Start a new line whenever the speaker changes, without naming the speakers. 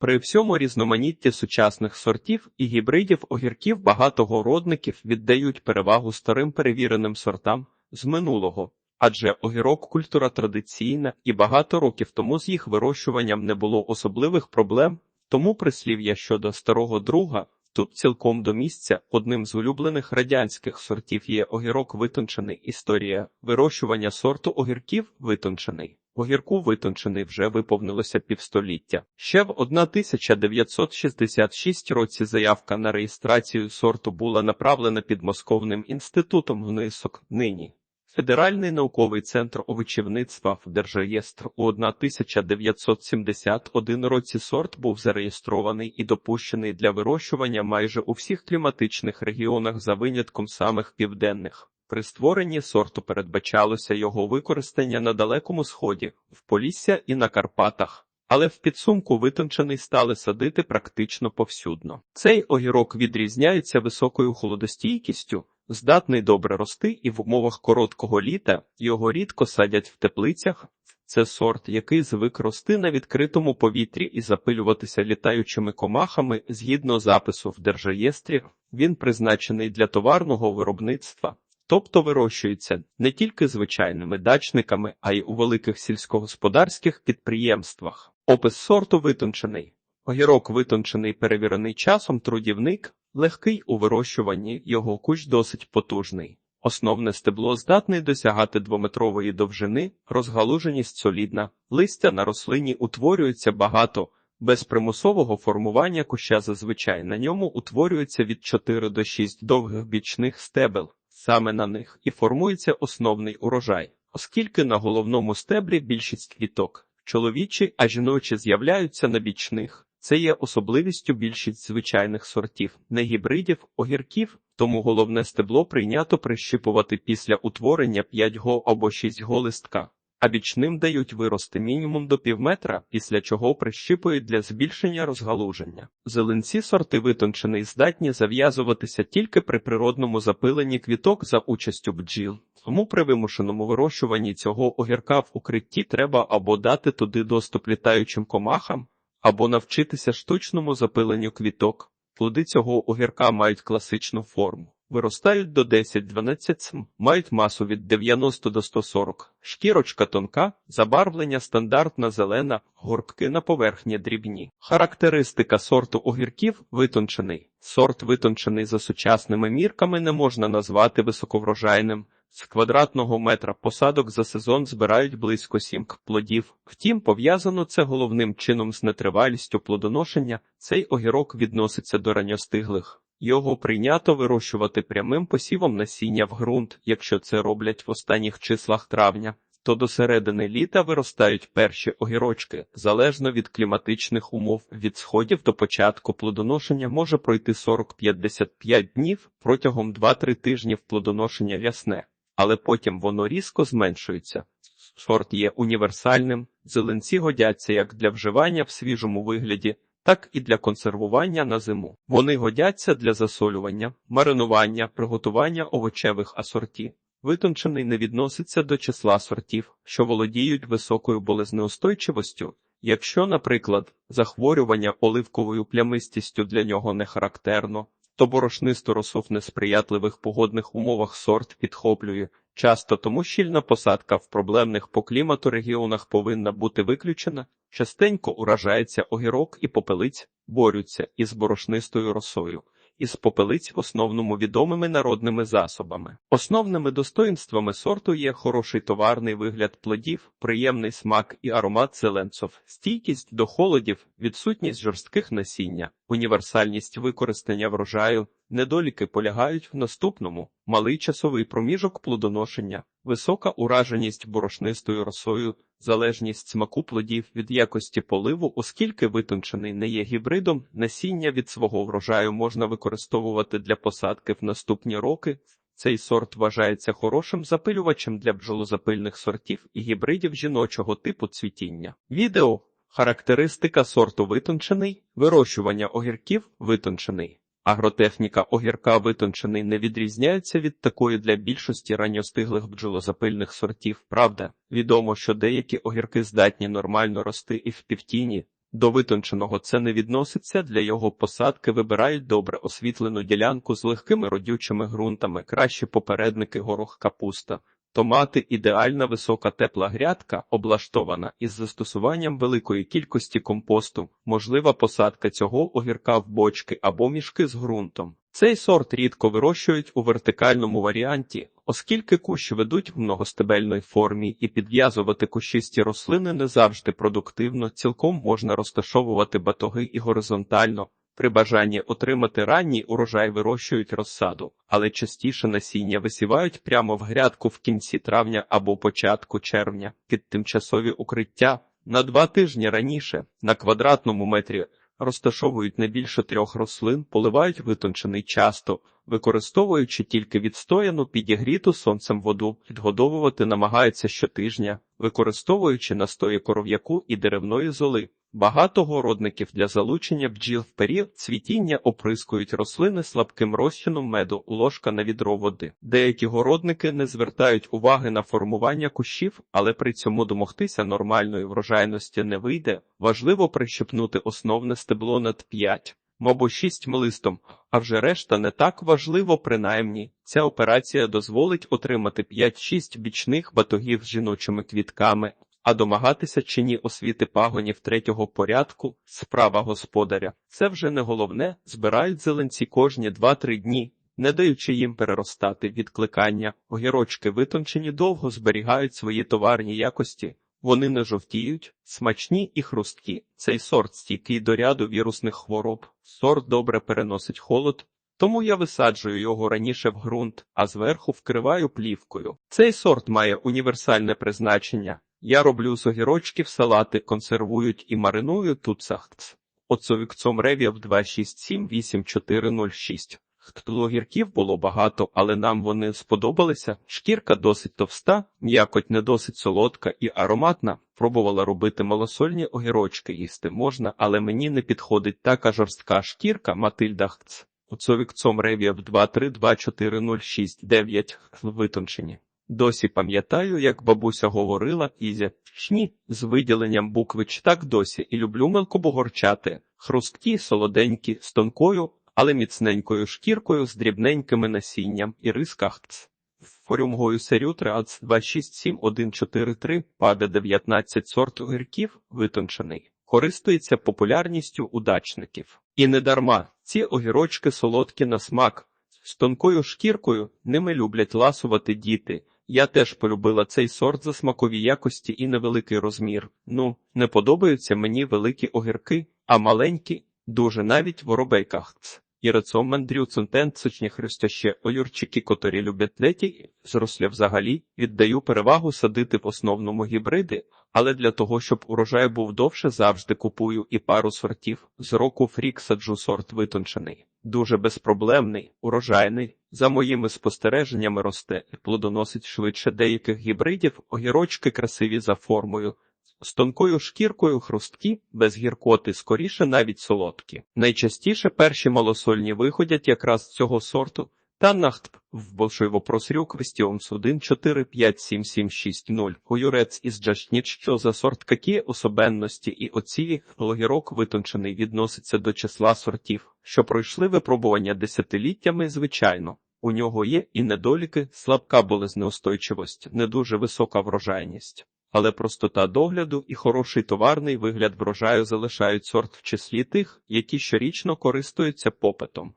При всьому різноманітті сучасних сортів і гібридів огірків багато городників віддають перевагу старим перевіреним сортам з минулого. Адже огірок культура традиційна, і багато років тому з їх вирощуванням не було особливих проблем, тому прислів'я щодо старого друга тут цілком до місця. Одним з улюблених радянських сортів є огірок витончений. Історія вирощування сорту огірків витончений. Огірку витончений вже виповнилося півстоліття. Ще в 1966 році заявка на реєстрацію сорту була направлена підмосковним інститутом внисок нині. Федеральний науковий центр овочівництва в Держреєстр у 1971 році сорт був зареєстрований і допущений для вирощування майже у всіх кліматичних регіонах за винятком самих південних. При створенні сорту передбачалося його використання на Далекому Сході, в Полісся і на Карпатах. Але в підсумку витончений стали садити практично повсюдно. Цей огірок відрізняється високою холодостійкістю, здатний добре рости і в умовах короткого літа його рідко садять в теплицях. Це сорт, який звик рости на відкритому повітрі і запилюватися літаючими комахами згідно запису в держреєстрі. Він призначений для товарного виробництва, тобто вирощується не тільки звичайними дачниками, а й у великих сільськогосподарських підприємствах. Опис сорту витончений. Огірок витончений перевірений часом трудівник, легкий у вирощуванні, його кущ досить потужний. Основне стебло здатний досягати двометрової довжини, розгалуженість солідна, листя на рослині утворюється багато, без примусового формування куща зазвичай на ньому утворюється від 4 до 6 довгих бічних стебел, саме на них і формується основний урожай, оскільки на головному стеблі більшість квіток, чоловічі, а жіночі з'являються на бічних. Це є особливістю більшість звичайних сортів, не гібридів, огірків, тому головне стебло прийнято прищипувати після утворення 5 го або 6 го листка, а бічним дають вирости мінімум до півметра, після чого прищипують для збільшення розгалуження. Зеленці сорти витончений здатні зав'язуватися тільки при природному запиленні квіток за участю бджіл. Тому при вимушеному вирощуванні цього огірка в укритті треба або дати туди доступ літаючим комахам, або навчитися штучному запиленню квіток. Плоди цього огірка мають класичну форму. Виростають до 10-12 см, мають масу від 90 до 140, шкірочка тонка, забарвлення стандартна зелена, горбки на поверхні дрібні. Характеристика сорту огірків витончений. Сорт витончений за сучасними мірками не можна назвати високоврожайним. З квадратного метра посадок за сезон збирають близько 7 плодів. Втім, пов'язано це головним чином з нетривалістю плодоношення. Цей огірок відноситься до ранньостиглих. Його прийнято вирощувати прямим посівом насіння в ґрунт, якщо це роблять в останніх числах травня. То до середини літа виростають перші огірочки, залежно від кліматичних умов. Від сходів до початку плодоношення може пройти 40-55 днів протягом 2-3 тижнів плодоношення рясне але потім воно різко зменшується. Сорт є універсальним, зеленці годяться як для вживання в свіжому вигляді, так і для консервування на зиму. Вони годяться для засолювання, маринування, приготування овочевих асорті. Витончений не відноситься до числа сортів, що володіють високою болезнеустойчивостю. Якщо, наприклад, захворювання оливковою плямистістю для нього не характерно, то борошнисту росу в несприятливих погодних умовах сорт підхоплює. Часто тому щільна посадка в проблемних по клімату регіонах повинна бути виключена. Частенько уражається огірок і попелиць, борються із борошнистою росою із попелиць в основному відомими народними засобами. Основними достоїнствами сорту є хороший товарний вигляд плодів, приємний смак і аромат зеленцов, стійкість до холодів, відсутність жорстких насіння, універсальність використання врожаю. Недоліки полягають в наступному малий часовий проміжок плодоношення, висока ураженість борошнистою росою, залежність смаку плодів від якості поливу, оскільки витончений не є гібридом, насіння від свого врожаю можна використовувати для посадки в наступні роки. Цей сорт вважається хорошим запилювачем для бджолозапильних сортів і гібридів жіночого типу цвітіння. Відео характеристика сорту витончений, вирощування огірків витончений. Агротехніка огірка витончений не відрізняється від такої для більшості ранньостиглих бджолозапильних сортів. Правда, відомо, що деякі огірки здатні нормально рости і в півтіні, До витонченого це не відноситься, для його посадки вибирають добре освітлену ділянку з легкими родючими ґрунтами, кращі попередники горох капуста. Томати ідеальна висока тепла грядка, облаштована із застосуванням великої кількості компосту, можлива посадка цього огірка в бочки або мішки з ґрунтом. Цей сорт рідко вирощують у вертикальному варіанті, оскільки кущі ведуть в многостебельної формі і підв'язувати кущисті рослини не завжди продуктивно, цілком можна розташовувати батоги і горизонтально. При бажанні отримати ранній урожай вирощують розсаду, але частіше насіння висівають прямо в грядку в кінці травня або початку червня під тимчасові укриття. На два тижні раніше на квадратному метрі розташовують не більше трьох рослин, поливають витончений часто, використовуючи тільки відстояну підігріту сонцем воду, підгодовувати намагаються щотижня, використовуючи настої коров'яку і деревної золи. Багато городників для залучення бджіл в період цвітіння оприскують рослини слабким розчином меду, ложка на відро води. Деякі городники не звертають уваги на формування кущів, але при цьому домогтися нормальної врожайності не вийде. Важливо прищепнути основне стебло над 5, мабуть, 6 листом, а вже решта не так важливо, принаймні. Ця операція дозволить отримати 5-6 бічних батогів з жіночими квітками. А домагатися чи ні освіти пагонів третього порядку справа господаря. Це вже не головне, збирають зеленці кожні 2-3 дні, не даючи їм переростати відкликання. Огірочки витончені довго зберігають свої товарні якості. Вони не жовтіють, смачні і хрусткі. Цей сорт стійкий до ряду вірусних хвороб. Сорт добре переносить холод, тому я висаджую його раніше в ґрунт, а зверху вкриваю плівкою. Цей сорт має універсальне призначення. Я роблю з огірочків салати, консервують і мариную тут сахц. Оцовікцом ревів 2678406. Огірків було багато, але нам вони сподобалися. Шкірка досить товста, м'якоть не досить солодка і ароматна. Пробувала робити малосольні огірочки їсти можна, але мені не підходить така жорстка шкірка Матильда Хц. Оцовікцом ревів 2324069 витончені. Досі пам'ятаю, як бабуся говорила Ізя «шні» з виділенням букви «ч» так досі і люблю мелкобугорчати, хрусткі, солоденькі, з тонкою, але міцненькою шкіркою з дрібненькими насінням і рисках ц. Форюмгою серю 267143 паде 19 сорт огірків витончений. Користується популярністю удачників. І не дарма, ці огірочки солодкі на смак. З тонкою шкіркою ними люблять ласувати діти. Я теж полюбила цей сорт за смакові якості і невеликий розмір. Ну, не подобаються мені великі огірки, а маленькі, дуже навіть в оробейках. Мандрю центенцичні хрестяще огірчики, котрі люблять леті, зрослі взагалі, віддаю перевагу садити в основному гібриди, але для того, щоб урожай був довше, завжди купую і пару сортів. З року фрік саджу сорт витончений. Дуже безпроблемний, урожайний, за моїми спостереженнями росте і плодоносить швидше деяких гібридів, огірочки красиві за формою, з тонкою шкіркою хрусткі, без гіркоти, скоріше навіть солодкі. Найчастіше перші малосольні виходять якраз цього сорту, та нахт в большой просрюк вестіомс 1 4 5 7 7 6 0. Хуюрець із джашніч, що за сорт які особенності і оці логірок витончений відноситься до числа сортів, що пройшли випробування десятиліттями, звичайно. У нього є і недоліки, слабка болезнеустойчивость, не дуже висока врожайність. Але простота догляду і хороший товарний вигляд врожаю залишають сорт в числі тих, які щорічно користуються попитом.